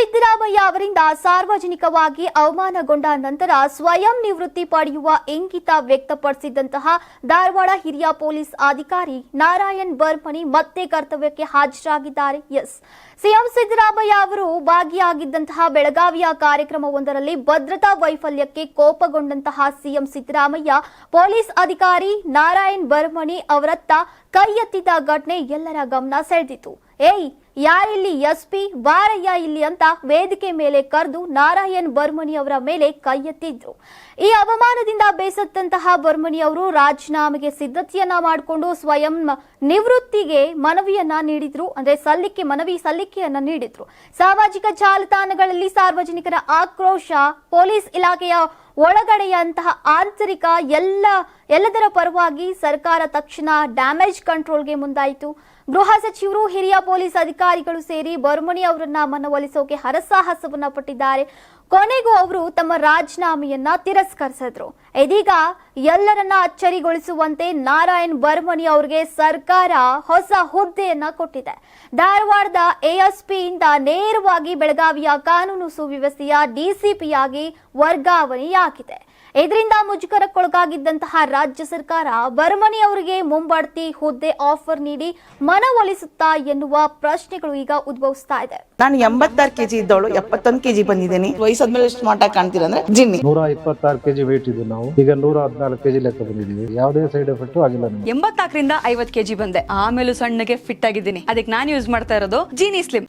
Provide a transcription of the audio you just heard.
ಸಿದ್ದರಾಮಯ್ಯ ಅವರಿಂದ ಸಾರ್ವಜನಿಕವಾಗಿ ಅವಮಾನಗೊಂಡ ನಂತರ ಸ್ವಯಂ ನಿವೃತ್ತಿ ಪಡೆಯುವ ಇಂಗಿತ ವ್ಯಕ್ತಪಡಿಸಿದಂತಹ ಧಾರವಾಡ ಹಿರಿಯ ಪೊಲೀಸ್ ಅಧಿಕಾರಿ ನಾರಾಯಣ್ ಬರ್ಮನಿ ಮತ್ತೆ ಕರ್ತವ್ಯಕ್ಕೆ ಹಾಜರಾಗಿದ್ದಾರೆ. ಎಸ್. ಸಿಎಂ ಸಿದ್ದರಾಮಯ್ಯ ಅವರು ಭಾಗಿಯಾಗಿದ್ದಂತಹ ಬೆಳಗಾವಿಯ ಕಾರ್ಯಕ್ರಮವೊಂದರಲ್ಲಿ ಭದ್ರತಾ ವೈಫಲ್ಯಕ್ಕೆ ಕೋಪಗೊಂಡಂತಹ ಸಿಎಂ ಸಿದ್ದರಾಮಯ್ಯ ಪೊಲೀಸ್ ಅಧಿಕಾರಿ ನಾರಾಯಣ್ ಬರ್ಮಣಿ ಅವರತ್ತ ಕೈ ಎತ್ತಿದ ಘಟನೆ ಎಲ್ಲರ ಗಮನ ಸೆಳೆದಿತು. ಏಯ್, ಯಾರಿಲ್ಲಿ ಎಸ್ಪಿ ವಾರಯ್ಯ ಇಲ್ಲಿ ಅಂತ ವೇದಿಕೆ ಮೇಲೆ ಕರೆದು ನಾರಾಯಣ್ ಬರ್ಮಣಿ ಅವರ ಮೇಲೆ ಕೈ ಎತ್ತಿದ್ರು ಈ ಅವಮಾನದಿಂದ ಬೇಸತ್ತಂತಹ ಬರ್ಮನಿ ಅವರು ರಾಜೀನಾಮೆಗೆ ಸಿದ್ಧತೆಯನ್ನ ಮಾಡಿಕೊಂಡು ಸ್ವಯಂ ನಿವೃತ್ತಿಗೆ ಮನವಿಯನ್ನ ನೀಡಿದ್ರು. ಅಂದ್ರೆ ಸಲ್ಲಿಕೆ, ಮನವಿ ಸಲ್ಲಿಕೆಯನ್ನ ನೀಡಿದ್ರು. ಸಾಮಾಜಿಕ ಜಾಲತಾಣಗಳಲ್ಲಿ ಸಾರ್ವಜನಿಕರ ಆಕ್ರೋಶ ಪೊಲೀಸ್ ಇಲಾಖೆಯ ಒಳಗಡೆಯಂತಹ ಆಂತರಿಕ ಎಲ್ಲ, ಎಲ್ಲದರ ಪರವಾಗಿ ಸರ್ಕಾರ ತಕ್ಷಣ ಡ್ಯಾಮೇಜ್ ಕಂಟ್ರೋಲ್ಗೆ ಮುಂದಾಯಿತು. ಗೃಹ ಸಚಿವರು ಹಿರಿಯ ಪೊಲೀಸ್ ಅಧಿಕಾರಿಗಳು ಸೇರಿ ಬರ್ಮಣಿ ಅವರನ್ನ ಮನವೊಲಿಸೋಕೆ ಹರಸಾಹಸವನ್ನ ಪಟ್ಟಿದ್ದಾರೆ. ಕೊನೆಗೂ ಅವರು ತಮ್ಮ ರಾಜೀನಾಮೆಯನ್ನ ತಿರಸ್ಕರಿಸಿದ್ರು. ಇದೀಗ ಎಲ್ಲರನ್ನ ಅಚ್ಚರಿಗೊಳಿಸುವಂತೆ ನಾರಾಯಣ್ ಬರ್ಮಣಿ ಅವರಿಗೆ ಸರ್ಕಾರ ಹೊಸ ಹುದ್ದೆಯನ್ನ ಕೊಟ್ಟಿದೆ. ಧಾರವಾಡದ ಎಎಸ್ಪಿಯಿಂದ ನೇರವಾಗಿ ಬೆಳಗಾವಿಯ ಕಾನೂನು ಸುವ್ಯವಸ್ಥೆಯ ಡಿಸಿಪಿಯಾಗಿ ವರ್ಗಾವಣೆಯಾಗಿದೆ. ಇದರಿಂದ ಮುಜುಗರಕ್ಕೊಳಗಾಗಿದ್ದಂತಹ ರಾಜ್ಯ ಸರ್ಕಾರ ಬರಮನಿ ಅವರಿಗೆ ಮುಂಬಡ್ತಿ ಹುದ್ದೆ ಆಫರ್ ನೀಡಿ ಮನವೊಲಿಸುತ್ತಾ ಎನ್ನುವ ಪ್ರಶ್ನೆಗಳು ಈಗ ಉದ್ಭವಿಸ್ತಾ ಇದೆ. ನಾನು ಎಂಬತ್ತಾರು ಕೆಜಿ ಇದ್ದವಳು ಎಪ್ಪತ್ತೊಂದು ಕೆಜಿ ಬಂದಿದ್ದೀನಿ. ವಯಸ್ಸಾದ್ಮೇಲೆ ಸ್ಮಾರ್ಟ್ ಆಗಿ ಕಾಣ್ತೀರ ಅಂದ್ರೆ ಜಿನ್ನಿ. ನೂರ ಇಪ್ಪತ್ತಾರು ಕೆಜಿ ವೇಟ್ ಇದ್ದು ನಾವು. ಈಗ ನೂರ ಹದಿನಾಲ್ಕು ಕೆಜಿ ಲೆಕ್ಕ ಬಂದಿದ್ದೀವಿ. ಯಾವುದೇ ಸೈಡ್ ಎಫೆಕ್ಟ್ ಆಗಿಲ್ಲ ಎಂಬತ್ತಾಕರಿಂದ ಎಂಬತ್ನಾಲ್ಕರಿಂದ ಐವತ್ ಕೆಜಿ ಬಂದೆ. ಆಮೇಲೂ ಸಣ್ಣಗೆ ಫಿಟ್ ಆಗಿದ್ದೀನಿ. ಅದಕ್ಕೆ ನಾನು ಯೂಸ್ ಮಾಡ್ತಾ ಇರೋದು ಜೀನಿ ಸ್ಲಿಮ್